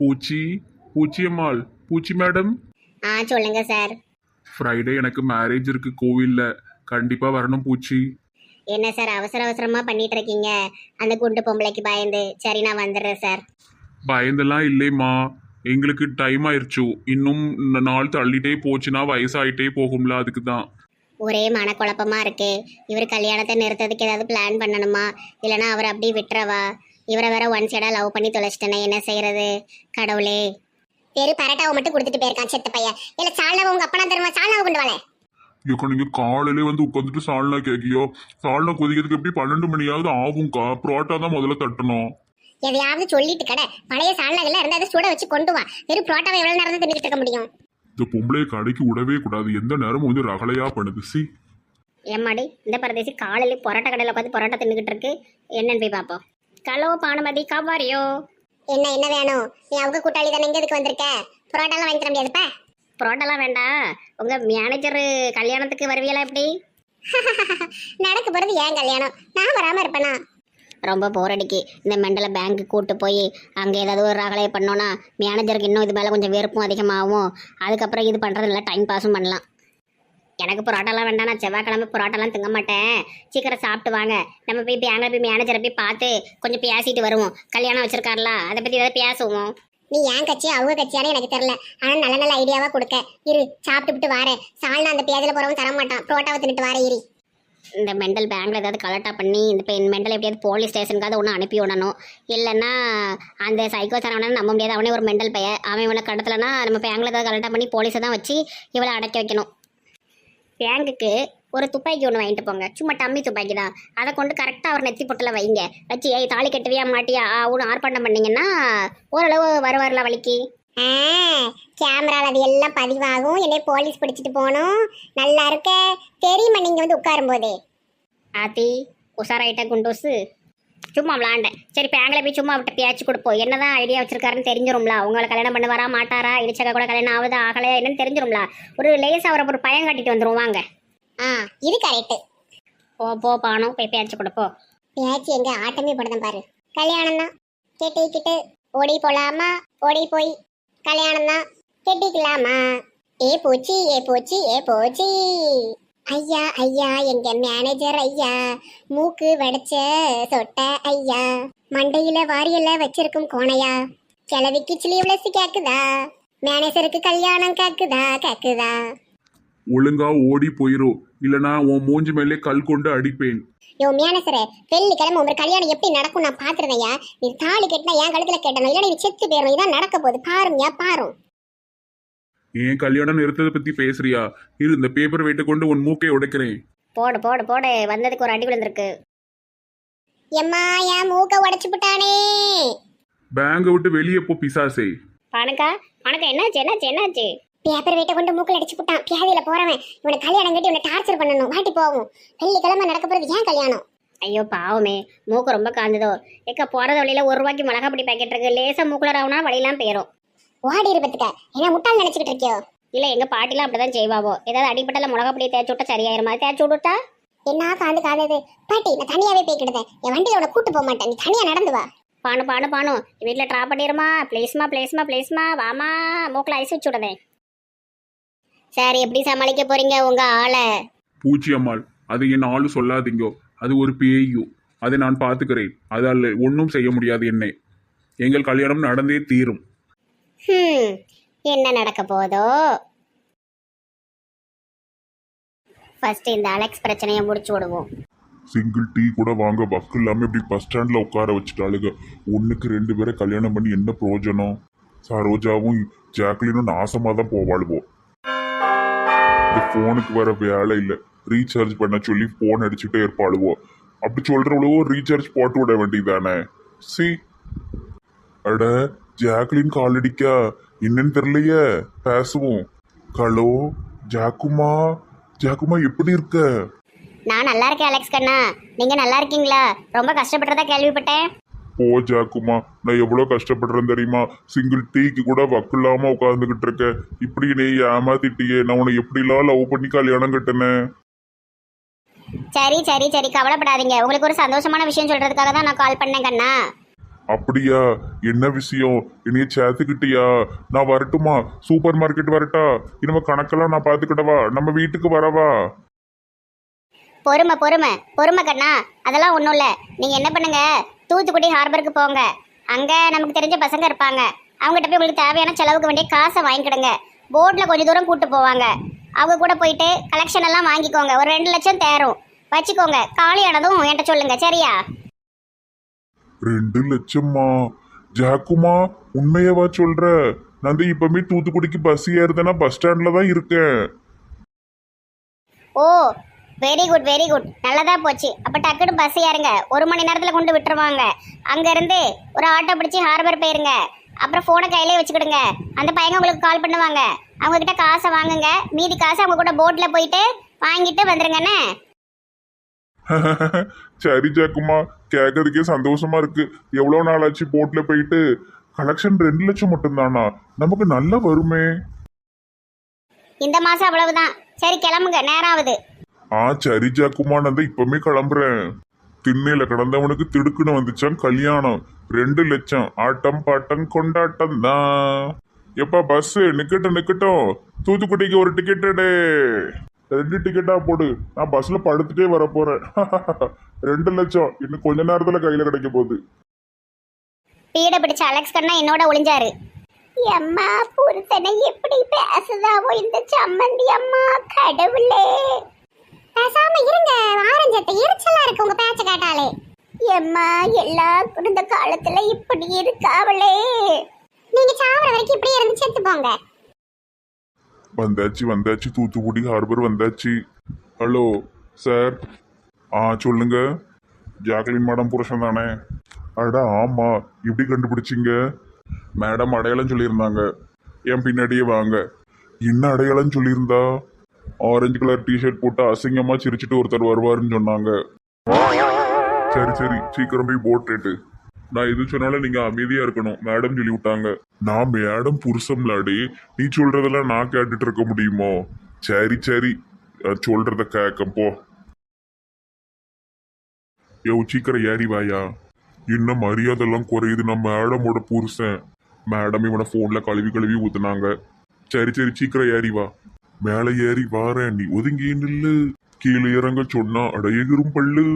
பூச்சி பூச்சியம்மாள். பூச்சி மேடம். ஆ சொல்லுங்க சார். ஃப்ரைடே எனக்கு மேரேஜ் இருக்கு கோவில்ல. கண்டிப்பா வரணும் பூச்சி. என்ன சார் அவசர அவசரமா பண்ணிட்டு இருக்கீங்க அந்த குண்டு பொம்பளைக்கு பயந்து. சரி நான் வந்துடுறேன் சார். பயந்தெல்லாம் இல்லைம்மா. எங்களுக்கு டைம் ஆயிருச்சு. இன்னும் ந- நாள் தள்ளிட்டே போச்சுன்னா வயசாயிட்டே போகும்ல அதுக்கு தான் ஒரே மனக்குழப்பமா இருக்கு. இவர் கல்யாணத்தை நிறுத்ததுக்கு ஏதாவது பிளான் பண்ணணுமா? இல்லைன்னா அவர் அப்படியே விட்டுறவா? இவரை வேற ஒன் சைடா லவ் பண்ணி தொலைச்சிட்டேனே என்ன செய்யறது? கடவுளே. தெரு பரட்டாவை மட்டும் கொடுத்துட்டு போயிருக்கான் செத்த பையன். இல்ல சால்னாவை உங்க அப்பனா தருவா சால்னாவை கொண்டு வாழ இப்போ நீங்க காலையிலே வந்து உட்காந்துட்டு சால்னா கேக்கியோ சால்னா கொதிக்கிறதுக்கு எப்படி பன்னெண்டு மணியாவது ஆகும்க்கா? புரோட்டா தான் முதல்ல தட்டணும். எதையாவது சொல்லிட்டு கடை. பழைய சால்னாகள்லாம் இருந்தா அதை சுட வச்சு கொண்டு வா. வெறும் புரோட்டாவை எவ்வளவு நேரம் தான் தின்னுட்டு இருக்க முடியும்? இந்த பொம்பளைய கடைக்கு விடவே கூடாது. எந்த நேரமும் வந்து ரகலையா பண்ணுது. சி. ஏம்மாடி இந்த பரதேசி காலையில பரோட்டா கடையில் உட்காந்து பரோட்டா தின்னுக்கிட்டு இருக்கு. என்னன்னு போய் பார்ப்போம். கலோ பானுமதி கவாரியோ என்ன என்ன வேணும்? நீ அவங்க கூட்டாளி தானே இங்க எதுக்கு வந்திருக்க? பரோட்டாலாம் வாங்கி தர முடியாதுப்பா. பரோட்டாலாம் வேண்டாம். உங்க மேனேஜர் கல்யாணத்துக்கு வருவியலா எப்படி? நடக்க போறது ஏன் கல்யாணம்? நான் வராம இருப்பேனா? ரொம்ப போர் அடிக்கு. இந்த மெண்டலை பேங்க்கு கூட்டு போய் அங்கே ஏதாவது ஒரு ரகலையை பண்ணோன்னா மேனேஜருக்கு இன்னும் இது மேலே கொஞ்சம் வெறுப்பும் அதிகமாகும். அதுக்கப்புறம் இது பண்ணுறது நல்லா டைம் பாஸும் பண்ணலாம். எனக்கு புரோட்டாலாம் வேண்டாம் நான் செவ்வாய்க்கிழமை புரோட்டாலாம் திங்க மாட்டேன். சீக்கிரம் சாப்பிட்டு வாங்க. நம்ம போய் பேங்கில் போய் மேனேஜரை போய் பார்த்து கொஞ்சம் பேசிட்டு வருவோம். கல்யாணம் வச்சிருக்காருல அதை பற்றி ஏதாவது பேசுவோம். நீ ஏன் கட்சி? அவங்க கட்சியானு எனக்கு தெரியல. ஆனால் நல்ல நல்ல ஐடியாவா கொடுக்க. இரு சாப்பிட்டுட்டு வாரேன். சால்னா அந்த பேஜில் போகிறவங்க தர மாட்டான். புரோட்டாவை தின்னுட்டு வாரேன் இரு. இந்த மெண்டல் பேங்க்ல ஏதாவது கலெக்டாக பண்ணி இந்த பெண் மெண்டல் எப்படியாவது போலீஸ் ஸ்டேஷனுக்காவது ஒன்று அனுப்பி விடணும். இல்லைன்னா அந்த சைக்கோ சரவணன் நம்ப முடியாது அவனே ஒரு மெண்டல் பையன். அவன் இவனை கடத்தலைன்னா நம்ம பேங்க்ல ஏதாவது கலெக்டாக பண்ணி போலீஸை தான் வச்சு இவளை அடைக்க வைக்கணும். பேங்குக்கு ஒரு துப்பாக்கி ஒன்று வாங்கிட்டு போங்க. சும்மா டம்மி துப்பாக்கி தான். அதை கொண்டு கரெக்டாக அவர் நெத்தி பொட்டில் வைங்க. வச்சு ஏய் தாலி கட்டுவியா மாட்டியா? ஒன்று ஆர்ப்பாட்டம் பண்ணீங்கன்னா ஓரளவு வருவார்ல வலிக்கு. கேமரால அது எல்லாம் பதிவாகும். என்னை போலீஸ் பிடிச்சிட்டு போகணும். நல்லா இருக்க. தெரியுமா நீங்கள் வந்து உட்காரும் போதே ஆத்தி உஷாராயிட்ட குண்டூசு. சும்மா விளாண்டேன். சரி பேங்கில் போய் சும்மா விட்டு பேச்சு கொடுப்போம் என்னதான் ஐடியா வச்சிருக்காருன்னு தெரிஞ்சிரும்ல. உங்களை கல்யாணம் பண்ண வரா மாட்டாரா? இடிச்சக்க கூட கல்யாணம் ஆகுதா ஆகலையா? என்னன்னு தெரிஞ்சிரும்ல. ஒரு லேசாக அவரை ஒரு பயம் காட்டிட்டு வந்துரும். வாங்க. ஆ இது கரெக்ட் போ போ பானம் போய் பேச்சு கொடுப்போம் பேச்சு எங்க? ஆட்டமே போடுதான் பாரு. கல்யாணம் தான். கெட்டிக்கிட்டு ஓடி போலாமா? ஓடி போய் கல்யாணம் தான். கெட்டிக்கலாமா? ஏ போச்சு ஏ போச்சு ஏ போச்சு. ஐயா ஐயா எங்க மேனேஜர் ஐயா மூக்கு வடைச்ச சொட்ட ஐயா. மண்டையில வாரியல்ல வச்சிருக்கும் கோணையா? கிளவிக்கு சிலிவ்லஸ் கேக்குதா? மேனேஜருக்கு கல்யாணம் கேக்குதா? கேக்குதா? ஒழுங்கா ஓடி போயிரும் இல்லனா உன் மூஞ்சி மேலே கல் கொண்டு அடிப்பேன். யோ மேனேஜரே வெள்ளிக்கிழமை ஒரு கல்யாணம் எப்படி நடக்கும் நான் பாத்துருதையா நீ தாலி கட்டினா என் கழுத்துல கட்டணும் இல்ல நீ செத்து போயிடும் இதான் நடக்க போகுது. பாருங்கயா பாரும். என் கல்யாணம் நிறுத்ததை பத்தி பேசுறியா? இரு இந்த பேப்பர் வெயிட்ட கொண்டு உன் மூக்கை உடைக்கிறேன். போடு போடு போடு. வந்ததுக்கு ஒரு அடி விழுந்திருக்கு. எம்மா என் மூக்க உடைச்சு விட்டானே பேங்கை விட்டு வெளியே போ பிசாசே. பணக்கா பணக்கா என்னாச்சு என்னாச்சு என்னாச்சு? பேப்பர் வெயிட்ட கொண்டு மூக்கில் அடிச்சு விட்டான் பியாதியில போறவன். இவனை கல்யாணம் கட்டி இவனை டார்ச்சர் பண்ணணும். வாட்டி போகும் வெள்ளிக்கிழமை நடக்க போறது ஏன் கல்யாணம்? ஐயோ பாவமே. மூக்கு ரொம்ப காந்ததோ எக்க போறது வழியில ஒரு ரூபாய்க்கு மிளகா பொடி பாக்கெட் இருக்கு. லேசா மூக்குல ராவுனா வழியெல்லாம் போயிரும். ஓடி இருப்பதுக்க என்ன முட்டாள் நினைச்சுக்கிட்டு இருக்கியோ? இல்ல எங்க பாட்டிலாம் அப்படிதான் செய்வாவோ. ஏதாவது அடிப்பட்டல மிளகா பொடியை தேய்ச்சி விட்டா சரியாயிருமா தேய்ச்சி விட்டுட்டா? என்ன காந்து காந்தது பாட்டி நான் தனியாவே போய்க்கிடுதேன் என் வண்டியில உன கூட்டு போக மாட்டேன். நீ தனியா நடந்து வா. பானு பானு பானு. வீட்டில் ட்ராப் பண்ணிடுமா ப்ளீஸ்மா ப்ளீஸ்மா ப்ளீஸ்மா வாமா. மூக்கில் ஐஸ் வச்சு விடுதேன் சரி எப்படி சமாளிக்க போறீங்க உங்க ஆளை? பூச்சி அம்மாள் அது என் ஆளு சொல்லாதீங்கோ. அது ஒரு பேயு. அதை நான் பார்த்துக்கிறேன். அதால் ஒன்றும் செய்ய முடியாது என்னை. எங்கள் கல்யாணம் நடந்தே தீரும். ஹம், என்ன நடக்க போதோ? ஃபர்ஸ்ட் இந்த அலெக்ஸ் பிரச்சனையை முடிச்சு விடுவோம். சிங்கிள் டீ கூட வாங்க வக்கு இல்லாமல் இப்படி பஸ் ஸ்டாண்டில் உட்கார வச்சுட்டாளுங்க ஒன்றுக்கு ரெண்டு பேரை கல்யாணம் பண்ணி என்ன பிரயோஜனம்? சரோஜாவும் ஜாக்லினும் நாசமாக தான் போவாளுவோம் இந்த ஃபோனுக்கு வர வேலை இல்லை. ரீசார்ஜ் பண்ண சொல்லி ஃபோன் அடிச்சுட்டே இருப்பாளுவோ? அப்படி சொல்கிறவளவோ ரீசார்ஜ் போட்டு விட வேண்டியதானே சி அட ஜாக்லின் கால் அடிக்கா என்னன்னு தெரியலையே. பேசுவோம். ஹலோ ஜாக்குமா? ஜாக்குமா எப்படி இருக்க? நான் நல்லா இருக்கேன் அலெக்ஸ் கண்ணா. நீங்க நல்லா இருக்கீங்களா? ரொம்ப கஷ்டப்படுறதா கேள்விப்பட்டேன். போ ஜாக்குமா. நான் எவ்வளோ கஷ்டப்படுறேன் தெரியுமா? சிங்கிள் டீக்கு கூட வக்கு இல்லாம உட்காந்துக்கிட்டு இருக்கேன். இப்படி நீ ஏமாத்திட்டியே. நான் உன்னை எப்படிலாம் லவ் பண்ணி கல்யாணம் கட்டினேன்? சரி சரி சரி. கவலைப்படாதீங்க. உங்களுக்கு ஒரு சந்தோஷமான விஷயம் சொல்றதுக்காக தான் நான் கால் பண்ணேன் கண்ணா. அப்படியா? என்ன விஷயம்? என்னைய சேர்த்துக்கிட்டியா? நான் வரட்டுமா? சூப்பர் மார்க்கெட் வரட்டா? இனிமே கணக்கெல்லாம் நான் பார்த்துக்கிட்டவா நம்ம வீட்டுக்கு வரவா? பொறுமை பொறுமை. பொறுமை கண்ணா. அதெல்லாம் ஒன்றும் இல்லை. நீங்கள் என்ன பண்ணுங்க? தூத்துக்குடி ஹார்பருக்கு போங்க. அங்கே நமக்கு தெரிஞ்ச பசங்க இருப்பாங்க. அவங்ககிட்ட போய் உங்களுக்கு தேவையான செலவுக்கு வேண்டிய காசை வாங்கிக்கிடுங்க. போட்டில் கொஞ்சம் தூரம் கூட்டு போவாங்க. அவங்க கூட போயிட்டு கலெக்ஷன் எல்லாம் வாங்கிக்கோங்க. ஒரு ரெண்டு லட்சம் தேரும். வச்சுக்கோங்க. காலியானதும் என்கிட்ட சொல்லுங்க. சரியா? ரெண்டு லட்சமா ஜாக்குமா உண்மையவா சொல்ற? நான் தான் இப்பவுமே தூத்துக்குடிக்கு பஸ் ஏறுதேன்னா பஸ் ஸ்டாண்ட்ல தான் இருக்கேன். Oh very good very good நல்லதா போச்சு. அப்ப டக்குனு பஸ் ஏறுங்க. ஒரு மணி நேரத்துல கொண்டு விட்டுருவாங்க. அங்க இருந்து ஒரு ஆட்டோ பிடிச்சி ஹார்பர் போயிருங்க. அப்புறம் போனை கையிலே வச்சுக்கிடுங்க. அந்த பையங்க உங்களுக்கு கால் பண்ணுவாங்க. அவங்க கிட்ட காசை வாங்குங்க. மீதி காசை அவங்க கூட போட்ல போயிட்டு வாங்கிட்டு வந்துருங்கண்ணே சரி ஜாக்குமா. கேட்கறதுக்கே சந்தோஷமா இருக்கு. எவ்வளவு நாள் ஆச்சு போட்ல போயிட்டு? கலெக்ஷன் ரெண்டு லட்சம் மட்டும்தானா? நமக்கு நல்லா வருமே. இந்த மாசம் அவ்வளவுதான். சரி கிளம்புங்க. நேரம் ஆகுது ஆ சரி ஜாக்குமா நான் தான் இப்பவுமே கிளம்புறேன். திண்ணையில கிடந்தவனுக்கு திடுக்குன்னு வந்துச்சான் கல்யாணம். ரெண்டு லட்சம். ஆட்டம் பாட்டம் கொண்டாட்டம் தான். எப்பா பஸ் நிக்கட்டும் நிக்கட்டும். தூத்துக்குடிக்கு ஒரு டிக்கெட் ரெண்டு டிக்கெட்டா போடு. நான் பஸ்ல படுத்துட்டே வர போறேன் ரெண்டு லட்சம். இன்னும் கொஞ்ச நேரத்துல கையில கிடைக்க போகுது. பீட பிடிச்ச அலெக்ஸ் கண்ணா என்னோட ஒளிஞ்சாரு. அம்மா புருத்தனை எப்படி பேசுதாவோ இந்த சம்மந்தி அம்மா கடவுளே. பேசாம இருங்க. ஆரஞ்சத்தை எரிச்சலா இருக்கு உங்க பேச்ச கேட்டாலே. எம்மா எல்லா குடும்ப காலத்துல இப்படி இருக்காவளே. நீங்க சாவர வரைக்கும் இப்படி இருந்து செத்து போங்க. வந்தாச்சு வந்தாச்சு. தூத்துக்குடி ஹார்பர் வந்தாச்சு. ஹலோ சார் ஆ சொல்லுங்க. ஜாக்லின் மேடம் புருஷன் தானே? அடா ஆமாம் இப்படி கண்டுபிடிச்சிங்க? மேடம் அடையாளம் சொல்லியிருந்தாங்க. என் பின்னாடியே வாங்க. என்ன அடையாளம் சொல்லியிருந்தா? ஆரஞ்சு கலர் டிஷர்ட் போட்டு அசிங்கமாக சிரிச்சிட்டு ஒருத்தர் வருவாருன்னு சொன்னாங்க. சரி சரி. சீக்கிரம் போய் போட்டுட்டு நான் எது சொன்னாலும் நீங்க அமைதியா இருக்கணும். மேடம் சொல்லி விட்டாங்க நான் மேடம் புருஷம்லாடி. நீ சொல்றதெல்லாம் நான் கேட்டுட்டு இருக்க முடியுமோ? சரி சரி. சொல்றத கேட்க போ. யோ சீக்கிரம் ஏறி வாயா. இன்னும் மரியாதைலாம் குறையுது நான் மேடமோட புருஷன். மேடம் இவனை ஃபோன்ல கழுவி கழுவி ஊத்துனாங்க. சரி சரி சீக்கிரம் ஏறி வா. மேலே ஏறி வாரேன். நீ ஒதுங்கி நில்லு. கீழே இறங்க சொன்னா அடையகிரும் பல்லு.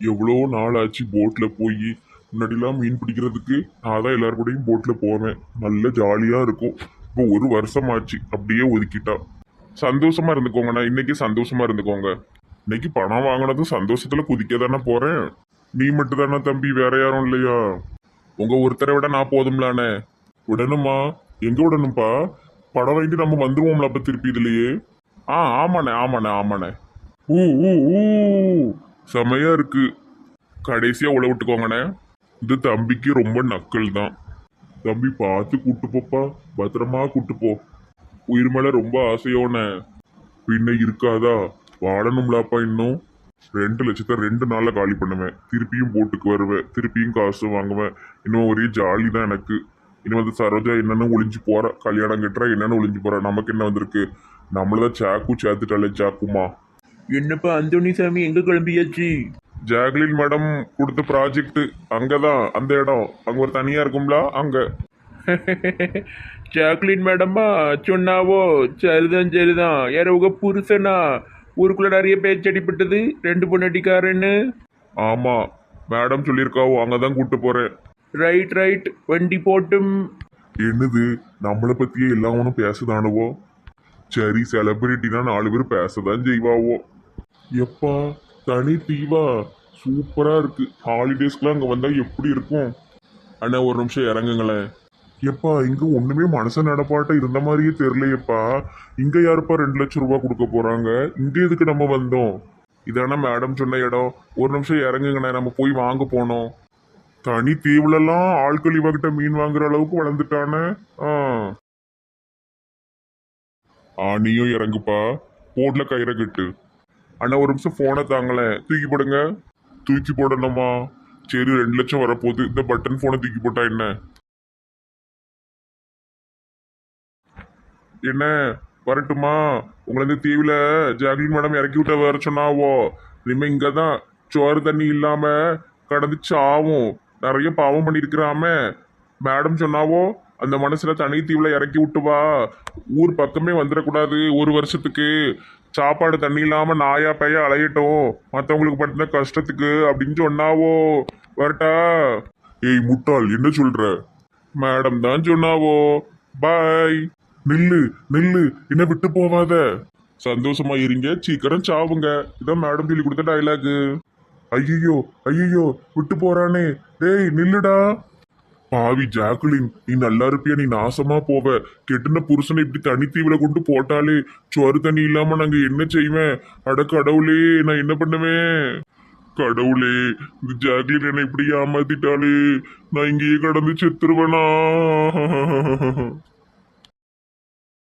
எவ்வளோ நாள் ஆச்சு போட்டில் போய் முன்னாடிலாம் மீன் பிடிக்கிறதுக்கு நான் தான் எல்லார் கூடயும் போட்டில் போவேன். நல்ல ஜாலியாக இருக்கும். இப்போ ஒரு வருஷம் ஆச்சு அப்படியே ஒதுக்கிட்டா. சந்தோஷமா இருந்துக்கோங்கண்ணா இன்னைக்கு சந்தோஷமா இருந்துக்கோங்க. இன்னைக்கு பணம் வாங்கினதும் சந்தோஷத்துல குதிக்க தானே போறேன். நீ மட்டும் தானே தம்பி வேற யாரும் இல்லையா? உங்க ஒருத்தரை விட நான் போதும்லானே? விடணுமா? எங்க விடணும்ப்பா படம் வாங்கிட்டு நம்ம வந்துருவோம்ல அப்ப திருப்பி இதுலயே. ஆ ஆமாண்ணே ஆமாண்ணே ஆமாண்ணே. ஊ ஊ ஊ. செமையா இருக்கு. கடைசியா உள்ள விட்டுக்கோங்கண்ணே. இது தம்பிக்கு ரொம்ப நக்கல் தான். தம்பி பார்த்து கூட்டு போப்பா. பத்திரமா கூட்டு போ. உயிர் மேல ரொம்ப ஆசையோனே பின்ன இருக்காதா? வாழணும்லாப்பா இன்னும். ரெண்டு லட்சத்தை ரெண்டு நாள்ல காலி பண்ணுவேன். திருப்பியும் போட்டுக்கு வருவேன். திருப்பியும் காசு வாங்குவேன். இன்னும் ஒரே ஜாலி தான் எனக்கு. இன்னும் வந்து சரோஜா என்னென்ன ஒளிஞ்சு போறா. கல்யாணம் கட்டுறா என்னென்னு ஒளிஞ்சு போறா. நமக்கு என்ன வந்திருக்கு? நம்மளதான் சாக்கு சேர்த்துட்டாலே சாக்குமா? என்னப்பா அந்தோணிசாமி எங்க கிளம்பியாச்சு? ஜாக்லின் மேடம் கொடுத்த ப்ராஜெக்ட் அங்கதான் அந்த இடம். அங்க ஒரு தனியா இருக்கும்ல அங்க. ஜாக்லின் மேடமா? சொன்னாவோ? சரிதான் சரிதான். யார உங்க புருஷனா? ஊருக்குள்ள நிறைய பேச்சடிப்பட்டது ரெண்டு பொண்ணடிக்காரன்னு ஆமா மேடம் சொல்லியிருக்காவோ அங்கதான் கூட்டு போறேன். ரைட் ரைட் வண்டி போட்டும். என்னது நம்மளை பத்தியே எல்லாவனும் பேசுதானுவோ? சரி செலிபிரிட்டினா நாலு பேர் பேசதான் செய்வாவோ? எப்பா தனி தீவா. சூப்பராக இருக்குது ஹாலிடேஸ்க்குலாம் அங்கே வந்தால் எப்படி இருக்கும்? அண்ணா ஒரு நிமிஷம் இறங்குங்களேன் எப்பா இங்கே ஒன்றுமே மனசு நடப்பாட்டம் இருந்த மாதிரியே தெரிலையப்பா இங்கே யாருப்பா ரெண்டு லட்சம் ரூபா கொடுக்க போகிறாங்க இங்கே எதுக்கு நம்ம வந்தோம்? இதானே மேடம் சொன்ன இடம்? ஒரு நிமிஷம் இறங்குங்கண்ணே நம்ம போய் வாங்க போனோம். தனி தீவுலலாம் ஆட்கள் இவகிட்ட மீன் வாங்குற அளவுக்கு வளர்ந்துட்டானே? ஆ. ஆ நீயும் இறங்குப்பா. போட்ல கயிறை கட்டு. அண்ணா ஒரு நிமிஷம் ஃபோனை தாங்களேன். தூக்கி போடுங்க. தூக்கி போடணுமா? சரி ரெண்டு லட்சம் வரப்போகுது. இந்த பட்டன் ஃபோனை தூக்கி போட்டா என்ன? என்ன? வரட்டுமா? உங்களை இந்த தீவில் ஜாக்லின் மேடம் இறக்கி விட்ட வர சொன்னாவோ? இனிமே இங்கே தான் சோறு தண்ணி இல்லாமல் கடந்து சாவும். நிறைய பாவம் பண்ணியிருக்கிறாம. மேடம் சொன்னாவோ? அந்த மனசில் தனி தீவில் இறக்கி விட்டு வா. ஊர் பக்கமே வந்துடக்கூடாது. ஒரு வருஷத்துக்கு. சாப்பாடு தண்ணி இல்லாம நாயா பைய அலையட்டும். மற்றவங்களுக்கு பட்டின கஷ்டத்துக்கு அப்படின்னு சொன்னாவோ? வரட்டா. ஏய் முட்டாள் என்ன சொல்ற? மேடம் தான் சொன்னாவோ? பாய். நில்லு நில்லு என்ன விட்டு போவாத. சந்தோஷமா இருங்க சீக்கிரம் சாவுங்க. இதான் மேடம் சொல்லி கொடுத்த டைலாகு ஐயோ ஐயோ விட்டு போறானே. டேய் நில்லுடா. பாவி ஜாக்குலின் நீ நல்லா இருப்பியா நீ நாசமா போவ. கெட்டுன புருஷனை இப்படி தனி கொண்டு போட்டாலே சுவர் தண்ணி இல்லாம நாங்க என்ன செய்வேன்? அட கடவுளே நான் என்ன பண்ணுவேன்? கடவுளே இந்த ஜாக்லின் என்னை இப்படி ஏமாத்திட்டாலே நான் இங்கேயே கடந்து செத்துருவேனா?